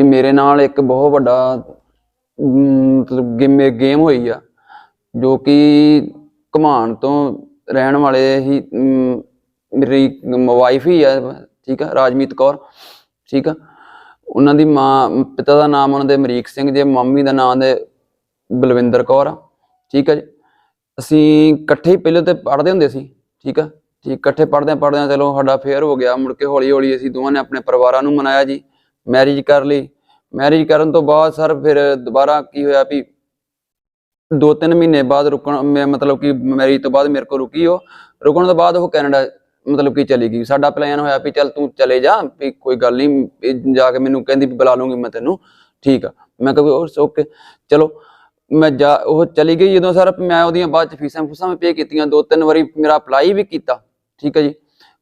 ਵੀ ਮੇਰੇ ਨਾਲ ਇੱਕ ਬਹੁਤ ਵੱਡਾ ਮਤਲਬ ਗੇਮ ਗੇਮ ਹੋਈ ਆ, ਜੋ ਕਿ ਘਮਾਣ ਤੋਂ ਰਹਿਣ ਵਾਲੇ ਹੀ ਮੇਰੀ ਵਾਈਫ ਹੀ ਆ, ਠੀਕ ਆ, ਰਾਜਮੀਤ ਕੌਰ, ਠੀਕ ਆ। ਉਹਨਾਂ ਦੀ ਮਾਂ, ਪਿਤਾ ਦਾ ਨਾਮ ਉਹਨਾਂ ਦੇ ਅਮਰੀਕ ਸਿੰਘ, ਜੇ ਮੰਮੀ ਦਾ ਨਾਮ ਦੇ ਬਲਵਿੰਦਰ ਕੌਰ ਆ, ਠੀਕ ਆ ਜੀ। ਅਸੀਂ ਇਕੱਠੇ ਹੀ ਪਹਿਲੇ ਤੇ ਪੜ੍ਹਦੇ ਹੁੰਦੇ ਸੀ, ਠੀਕ ਆ। ਜੀ ਇਕੱਠੇ ਪੜ੍ਹਦੇ ਪੜ੍ਹਦੇ ਚਲੋ ਸਾਡਾ ਫੇਅਰ ਹੋ ਗਿਆ, ਮੁੜ ਕੇ ਹੌਲੀ ਹੌਲੀ ਅਸੀਂ ਦੋਵਾਂ ਨੇ ਆਪਣੇ ਪਰਿਵਾਰਾਂ ਨੂੰ ਮਨਾਇਆ ਜੀ। ਮੈਰਿਜ ਕਰ ਲਈ। ਮੈਰਿਜ ਕਰਨ ਤੋਂ ਬਾਅਦ ਸਰ ਫਿਰ ਦੁਬਾਰਾ ਕੀ ਹੋਇਆ ਵੀ ਦੋ ਤਿੰਨ ਮਹੀਨੇ ਬਾਅਦ ਰੁਕਣ, ਮੈਂ ਮਤਲਬ ਕਿ ਮੈਰਿਜ ਤੋਂ ਬਾਅਦ ਮੇਰੇ ਕੋਲ ਰੁਕੀ ਉਹ। ਰੁਕਣ ਤੋਂ ਬਾਅਦ ਉਹ ਕੈਨੇਡਾ ਮਤਲਬ ਕਿ ਚਲੀ ਗਈ। ਸਾਡਾ ਪਲਾਨ ਹੋਇਆ ਵੀ ਚੱਲ ਤੂੰ ਚਲੇ ਜਾ, ਵੀ ਕੋਈ ਗੱਲ ਨਹੀਂ ਜਾ ਕੇ ਮੈਨੂੰ ਕਹਿੰਦੀ ਵੀ ਬੁਲਾ ਲੂੰਗੀ ਮੈਂ ਤੈਨੂੰ। ਠੀਕ ਆ। ਮੈਂ ਕਿਹਾ ਵੀ ਓਕੇ ਚਲੋ, ਮੈਂ ਜਾ, ਉਹ ਚਲੀ ਗਈ ਜਦੋਂ ਸਰ ਮੈਂ ਉਹਦੀਆਂ ਬਾਅਦ ਚ ਫੀਸਾਂ ਫੂਸਾਂ ਵੀ ਪੇ ਕੀਤੀਆਂ। ਦੋ ਤਿੰਨ ਵਾਰੀ ਮੇਰਾ ਅਪਲਾਈ ਵੀ ਕੀਤਾ। ਠੀਕ ਹੈ ਜੀ।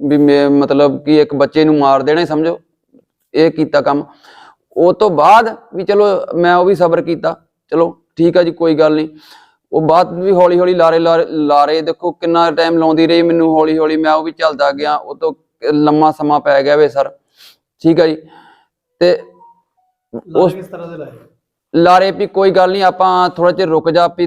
ਵੀ ਮੈਂ ਮਤਲਬ ਕਿ ਇੱਕ ਬੱਚੇ ਨੂੰ ਮਾਰ ਦੇਣਾ ਹੀ ਸਮਝੋ ਇਹ ਕੀਤਾ ਕੰਮ। ਉਹ ਤੋਂ ਬਾਅਦ ਵੀ ਚਲੋ ਮੈਂ ਉਹ ਵੀ ਸਬਰ ਕੀਤਾ ਚਲੋ ਠੀਕ ਆ ਜੀ ਕੋਈ ਗੱਲ ਨਹੀਂ। ਉਹ ਬਾਅਦ ਵੀ ਹੌਲੀ ਹੌਲੀ ਲਾਰੇ ਲਾਰੇ- ਦੇਖੋ ਕਿੰਨਾ ਟਾਈਮ ਲਾਉਂਦੀ ਰਹੀ ਮੈਨੂੰ ਹੌਲੀ ਹੌਲੀ ਮੈਂ ਉਹ ਵੀ ਚੱਲਦਾ ਗਿਆ ਉਹ ਤੋਂ ਲੰਮਾ ਸਮਾਂ ਪੈ ਗਿਆ ਵੇ ਸਰ। ਠੀਕ ਆ ਜੀ। ਤੇ ਕਿਸ ਤਰ੍ਹਾਂ ਦੇ ਲਾਏ? ਲਾਰੇ ਵੀ ਕੋਈ ਗੱਲ ਨਹੀਂ ਆਪਾਂ ਥੋੜਾ ਜਿਹਾ ਰੁਕ ਜਾ ਵੀ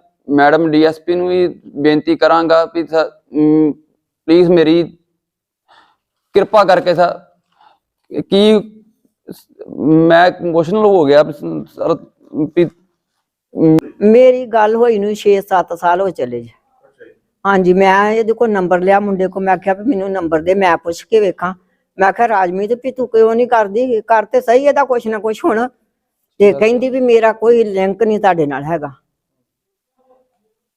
ਮੈਡਮ ਡੀਐਸਪੀ ਨੂੰ ਵੀ ਬੇਨਤੀ ਕਰਾਂਗਾ ਵੀ ਪਲੀਜ਼ ਮੇਰੀ ਕਿਰਪਾ ਕਰਕੇ ਸਰ ਕੀ ਮੈਂ ਇਮੋਸ਼ਨਲ ਹੋ ਗਿਆ ਵੀ ਸਰ ਵੀ ਮੇਰੀ ਗੱਲ ਹੋਈ ਨੂੰ 6-7 ਸਾਲ ਹੋ ਚਲੇ ਜੀ। ਹਾਂਜੀ ਮੈਂ ਇਹਦੇ ਕੋਲ ਨੰਬਰ ਲਿਆ ਮੁੰਡੇ ਕੋ ਮੈਂ ਕਿਹਾ ਵੀ ਮੈਨੂੰ ਨੰਬਰ ਦੇ ਮੈਂ ਪੁੱਛ ਕੇ ਵੇਖਾਂ। ਮੈਂ ਕਿਹਾ ਰਾਜਮੀਤ ਵੀ ਤੂੰ ਕਿਉਂ ਨਹੀਂ ਕਰਦੀ? ਕਰ ਤੇ ਸਹੀ ਇਹਦਾ ਕੁਛ ਨਾ ਕੁਛ ਹੁਣ। ਤੇ ਕਹਿੰਦੀ ਵੀ ਮੇਰਾ ਕੋਈ ਲਿੰਕ ਨਹੀਂ ਤੁਹਾਡੇ ਨਾਲ ਹੈਗਾ।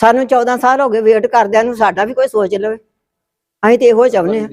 ਸਾਨੂੰ 14 ਸਾਲ ਹੋ ਗਏ ਵੇਟ ਕਰਦਿਆਂ ਨੂੰ, ਸਾਡਾ ਵੀ ਕੋਈ ਸੋਚ ਲਵੇ। ਅਸੀਂ ਤੇ ਇਹੋ ਚਾਹੁੰਦੇ ਆ